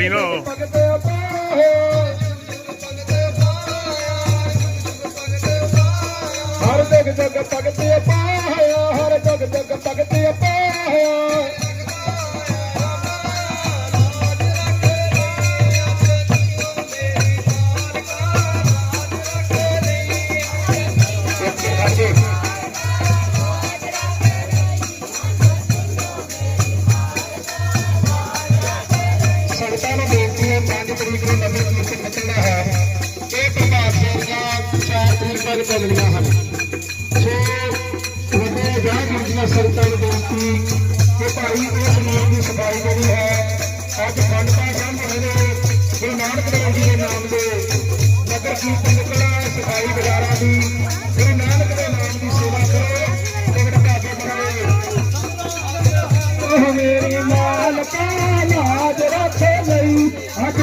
ਪਾਣੀ ਲਓ ਭਗਤੇ ਪਾਹੋ ਜਗ ਜਗ ਭਗਤੇ ਪਾਇਆ ਸੰਗਤਾਂ ਮਿਲੀਆਂ ਹਨ। ਸੋ ਵੱਡੇ ਵਿਆਹ ਮੰਗੀਆਂ ਸੰਗਤਾਂ ਨੂੰ ਬੇਨਤੀ ਕਿ ਭਾਈ, ਇਹ ਸਮਾਨ ਦੀ ਸਫ਼ਾਈ ਜਿਹੜੀ ਹੈ, ਅੱਜ ਸੰਗਤਾਂ ਜੰਮ ਰਹੇ ਗੁਰੂ ਨਾਨਕ ਦੇਵ ਜੀ ਦੇ ਨਾਮ ਦੇ ਨਗਰ ਕੀਰਤਨ ਨਿਕਲਾ ਸਫ਼ਾਈ ਬਾਜ਼ਾਰਾਂ ਦੀ, ਗੁਰੂ ਨਾਨਕ ਦੇ ਨਾਮ ਦੀ ਸੇਵਾ ਕਰੋ ਤੇ ਬੜਾ ਕਾਫੀ ਬਣਾਓ ਉਹ ਮੇਰੀ ਮਾਲਕਾ ਲਾਜ ਰੱਖੇ ਲਈ ਹਟ